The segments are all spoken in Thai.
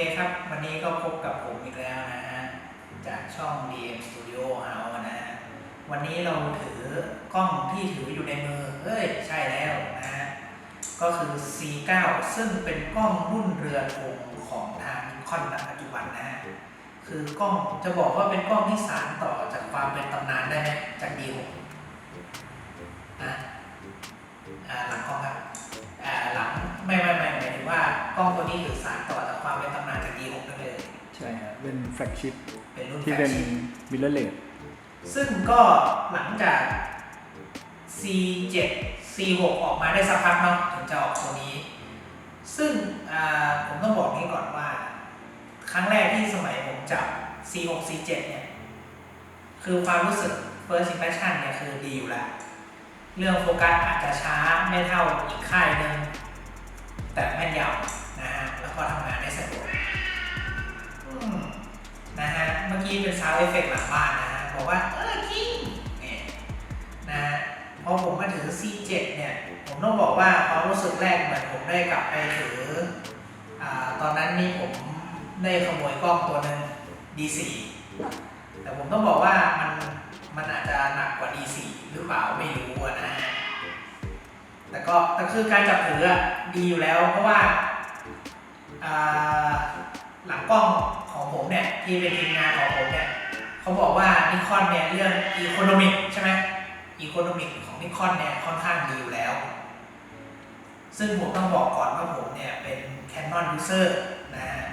เคครับ วันนี้ก็พบกับผมอีกแล้วนะฮะ จากช่อง DM Studio House นะฮะ วันนี้เราถือกล้องที่ถืออยู่ในมือ เอ้ย ใช่แล้วนะฮะ ก็คือ C9 ซึ่งเป็นกล้องรุ่นเรือนวงของทางนิคอนณปัจจุบันนะฮะ คือกล้องจะบอกว่าเป็นกล้องที่สานต่อจากความเป็นตำนานได้ไหมจาก D6 นะหลังกล้องครับหลัง ไม่ไม่ไม่หมายถึงว่ากล้องตัวนี้ถือสารต่อจากความเป็นตำนานจาก D6 นั่นเลยใช่ฮะเป็นแฟลกชิพเป็นรุ่นที่แฟลเป็กนชิพมิลเลอร์เลสซึ่งก็หลังจาก C7 C6 ออกมาได้สักพักเนาะถึงจะออกตัวนี้ ซึ่งอ่าผมต้องบอกนี้ก่อนว่า ครั้งแรกที่สมัยผมจับ C6 C7 เนี่ย คือความรู้สึก first impression เนี่ยคือดีอยู่แล้ว เรื่องโฟกัสอาจจะช้าไม่เท่าอีกค่ายหนึ่ง แต่แม่นยำนะฮะแล้วก็ทำงานได้สะดวกนะฮะเมื่อกี้เป็นซาวเอฟเฟกต์หลังบ้านนะฮะบอกว่าเออจริงเนี่ยนะฮะพอผมมาถือ C7 เนี่ย ผมต้องบอกว่าความรู้สึกแรกเหมือนผมได้กลับไปถืออ่าตอนนั้นนี่ผมได้ขโมยกล้องตัวหนึ่ง D4 แต่ผมต้องบอกว่ามันมันอาจจะหนักกว่า D4 หรือเปล่าไม่รู้นะฮะ แต่ก็แต่คือการจับถือดีอยู่แล้ว เพราะว่าหลังกล้องของผมเนี่ยที่เป็นทีมงานของผมเนี่ยเขาบอกว่านิคอนเนี่ยเรื่องอีโคโนมิกใช่ไหมอีโคโนมิกของนิคอนเนี่ยค่อนข้างดีอยู่แล้ว ซึ่งผมต้องบอกก่อนว่าผมเนี่ยเป็น Canon user นะฮะ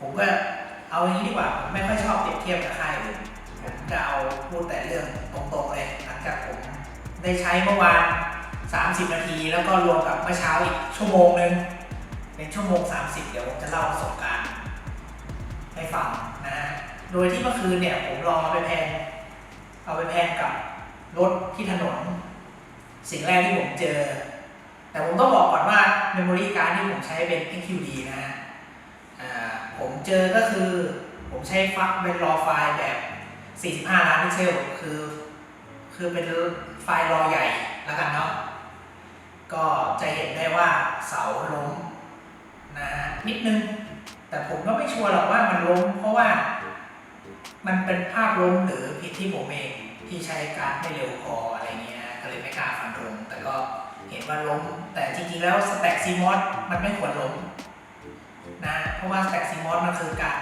ผมก็เอาอย่างนี้ดีกว่าผมไม่ค่อยชอบเปรียบเทียบกับค่ายผมจะเอาพูดแต่เรื่องตรงๆเลยหลังจากผมได้ใช้เมื่อวาน 30 นาที แล้วก็รวมกับเมื่อเช้าอีกชั่วโมงหนึ่งเป็นชั่วโมง 30 เดี๋ยวผมจะเล่าประสบการณ์ให้ฟังนะฮะโดยที่เมื่อคืนเนี่ยผมลองเอาไปแพนเอาไปแพนกับรถที่ถนน สิ่งแรกที่ผมเจอ แต่ผมต้องบอกก่อนว่า Memory Card ที่ผมใช้เป็น XQD นะฮะผมเจอก็คือผมใช้ฟักเป็นรอไฟล์แบบ 45 ล้านพิกเซลคือ คือเป็นไฟล์รอใหญ่แล้วกันเนาะ ก็จะเห็นได้ว่าเสาล้มนะฮะนิดนึง แต่ผมก็ไม่ชัวร์หรอกว่ามันล้ม เพราะว่ามันเป็นภาพล้มหรือผิดที่ผมเองที่ใช้การไม่เร็วพออะไรเงี้ยก็เลยไม่กล้าฟันธงแต่ก็เห็นว่าล้ม แต่จริงๆแล้วสแต็กซีมอสมันไม่ควรล้มนะเพราะว่าสแต็กซีมอสมันคือการ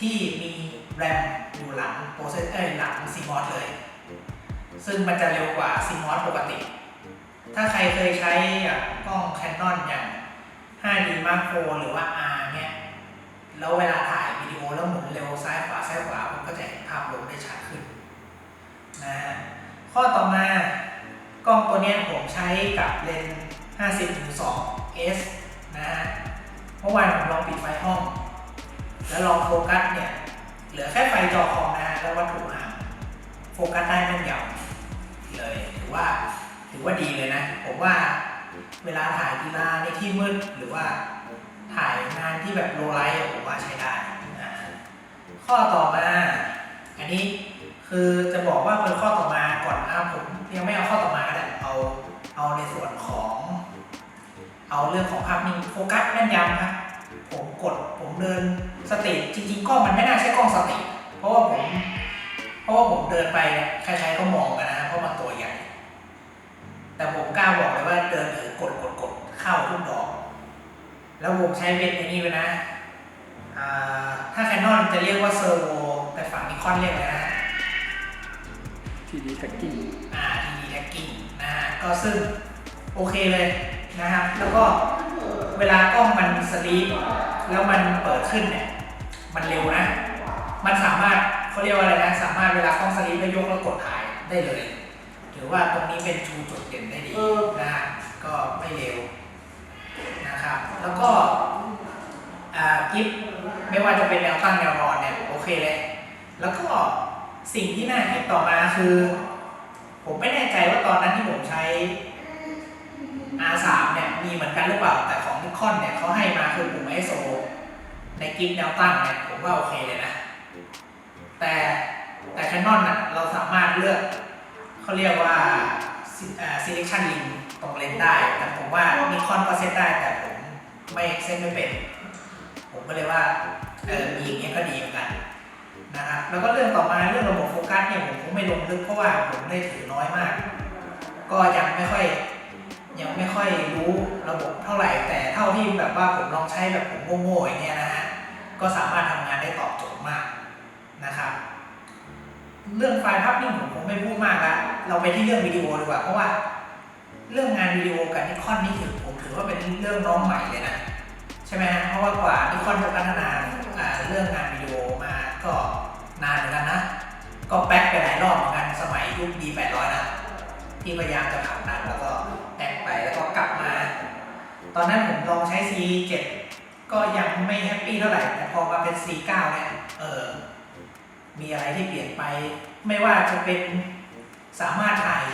ที่มีแรมอยู่หลังโปรเซสเอ้ยหลังซีมอสเลย ซึ่งมันจะเร็วกว่าซีมอสปกติ ถ้าใครเคยใช้กล้อง Canon อย่าง 5D Mark IV หรือว่า R เนี่ยแล้วเวลาถ่ายวิดีโอแล้วหมุนเร็วซ้ายขวาซ้ายขวามันก็จะเห็นภาพลงได้ชัดขึ้นนะฮะข้อต่อมากล้องตัวนี้ผมใช้กับเลนส์50-2 S นะฮะเมื่อวานผมลองปิดไฟห้อง แล้วลองโฟกัสเนี่ยเหลือแค่ไฟจอคอมนะฮะแล้ววัตถุห่างโฟกัสได้แม่นยำเลยถือว่า ถือว่าดีเลยนะ ผมว่าเวลาถ่ายกีฬาในที่มืดหรือว่าถ่ายงานที่แบบโลไลท์ผมว่าใช้ได้นะข้อต่อมา อันนี้คือจะบอกว่าเป็นข้อต่อมาก่อนนะผมยังไม่เอาข้อต่อมาก็ได้เอาเอาในส่วนของ เอาเรื่องของภาพนิ่งโฟกัสแม่นยำครับผมกดผมเดินสติจริงๆกล้องมันไม่น่าใช่กล้องสติเพราะว่าผมเพราะว่าผมเดินไปเนี่ยใครๆก็มองกันนะเพราะมันตัวใหญ่ แต่ผมกล้าบอกเลยว่าเดินถือกดกดกดเข้าทุกดอก แล้วผมใช้เป็นไอ้นี่ด้วยนะอ่าถ้าแคนนอนจะเรียกว่าเซอร์โวแต่ฝั่งนิคอนเรียกอะไรนะทีดีแท็กกิ้งอ่า TD tagging นะฮะก็ซึ่งโอเคเลยนะครับ แล้วก็เวลากล้องมันสลีปแล้วมันเปิดขึ้นเนี่ย มันเร็วนะ มันสามารถเขาเรียกว่าอะไรนะ สามารถเวลากล้องสลีปแล้วยกแล้วกดถ่ายได้เลย ถือว่าตรงนี้เป็นชูจุดเด่นได้ดีนะฮะก็ไม่เร็วนะครับ แล้วก็อ่ากิฟไม่ว่าจะเป็นแนวตั้งแนวนอนเนี่ยโอเคเลย แล้วก็สิ่งที่น่าคิดต่อมาคือ ผมไม่แน่ใจว่าตอนนั้นที่ผมใช้ R3 เนี่ยมีเหมือนกันหรือเปล่า แต่ของนิคอนเนี่ยเขาให้มาคือปุ่ม ISO ในกิฟแนวตั้งเนี่ยผมว่าโอเคเลยนะ แต่แต่ Canon น่ะเราสามารถเลือก เขาเรียกว่า selection link ตรงเลนได้ แต่ผมว่านิคอนก็เซตได้แต่ผมไม่เซตไม่เป็น ผมก็เลยว่าเออมีอย่างเงี้ยก็ดีเหมือนกันนะครับแล้วก็เรื่องต่อมาเรื่องระบบโฟกัสเนี่ยผมคงไม่ลงลึกเพราะว่าผมได้ถือน้อยมาก ก็ยังไม่ค่อยยังไม่ค่อยรู้ระบบเท่าไหร่ แต่เท่าที่แบบว่าผมลองใช้แบบผมโง่ๆอย่างเงี้ยนะฮะก็สามารถทำงานได้ตอบโจทย์มากนะครับ เรื่องไฟล์ภาพนิ่งผมคงไม่พูดมากละเราไปที่เรื่องวิดีโอดีกว่า เพราะว่า เรื่องงานวิดีโอกับนิคอนนี่ถือผมถือว่าเป็นเรื่องน้องใหม่เลยนะใช่ไหมฮะเพราะว่ากว่านิคอนจะพัฒนาเรื่องงานวิดีโอมาก็นานเหมือนกันนะ ก็แป๊กไปหลายรอบเหมือนกันสมัยยุค D800 นะที่พยายามจะผลักดันแล้วก็แตกไปแล้วก็กลับมา ตอนนั้นผมลองใช้ C7 ก็ยังไม่แฮปปี้เท่าไหร่แต่พอมาเป็น C9 เนี่ยเออ มีอะไรที่เปลี่ยนไป ไม่ว่าจะเป็นสามารถถ่าย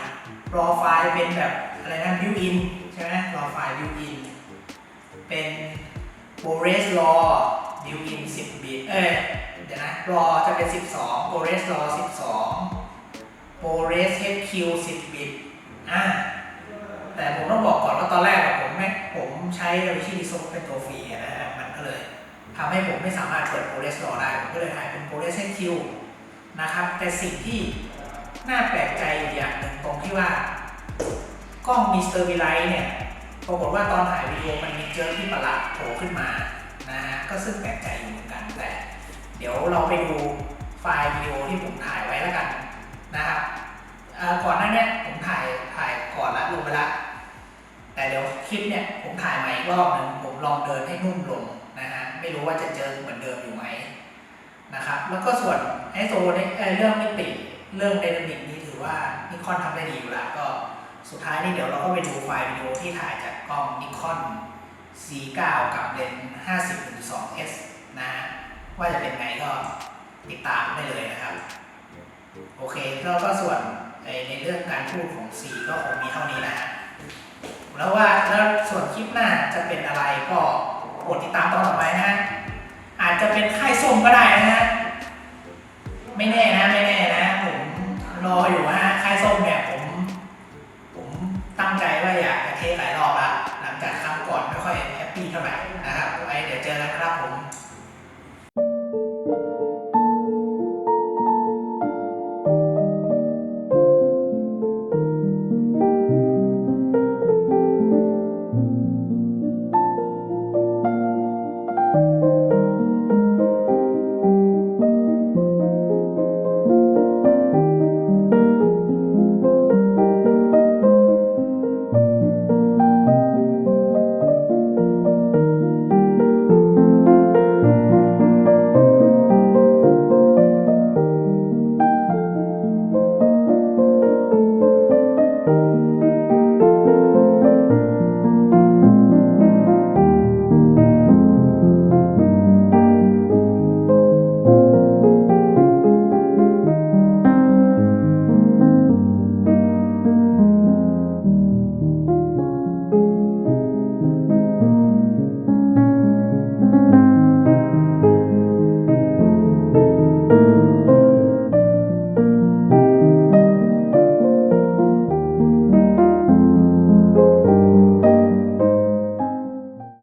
รอไฟล์เป็นแบบอะไรนะ built in ใช่ไหมรอไฟล์ built in เป็น Bores Raw built in 10 bit เอ้ยเดี๋ยวนะ raw จะเป็น 12 Bores Raw 12 Bores HQ 10บิตอ่าแต่ผมต้องบอกก่อนว่าตอนแรกผมไม่ผมใช้ DaVinci Resolve เป็นตัวฟรีนะฮะมันก็เลย ทำให้ผมไม่สามารถเปิด Bores Raw ได้ ผมก็เลยถ่ายเป็น Bores HQ นะครับ แต่สิ่งที่น่าแปลกใจอยู่อย่างหนึ่งตรงที่ว่ากล้องมี Stabilize เนี่ยปรากฏว่าตอนถ่ายวิดีโอมันมีเจอที่ประหลาดโผล่ขึ้นมานะฮะก็ซึ่งแปลกใจอยู่เหมือนกันแต่ เดี๋ยวเราไปดูไฟล์วิดีโอที่ผมถ่ายไว้แล้วกันนะครับก่อนหน้าเนี้ยผมถ่ายถ่ายก่อนละลงไปละแต่เดี๋ยวคลิปเนี่ยผมถ่ายใหม่อีกรอบหนึ่งผมลองเดินให้นุ่มลง ไม่รู้ว่าจะเจอเหมือนเดิมอยู่ไหมนะครับ แล้วก็ส่วนไอ้ตัวเนี่ยเรื่องมิติเรื่องไดนามิกนี่ถือว่านิคอนทำได้ดีอยู่แล้วก็สุดท้ายนี่เดี๋ยวเราก็ไปดูไฟล์วิดีโอที่ถ่ายจากกล้องนิคอน C9 กับเลนส์50 2 S นะ ว่าจะเป็นไงก็ติดตามได้เลยนะครับ โอเคแล้วก็ส่วนในเรื่องการพูดของสีก็คงมีเท่านี้นะแล้วว่าแล้วส่วนคลิปหน้าจะเป็นอะไรก็ ดติดตามตอนต่อไปนะฮะ อาจจะเป็นค่ายส้มก็ได้นะฮะ ไม่แน่นะ ไม่แน่นะ ผมรออยู่ฮะ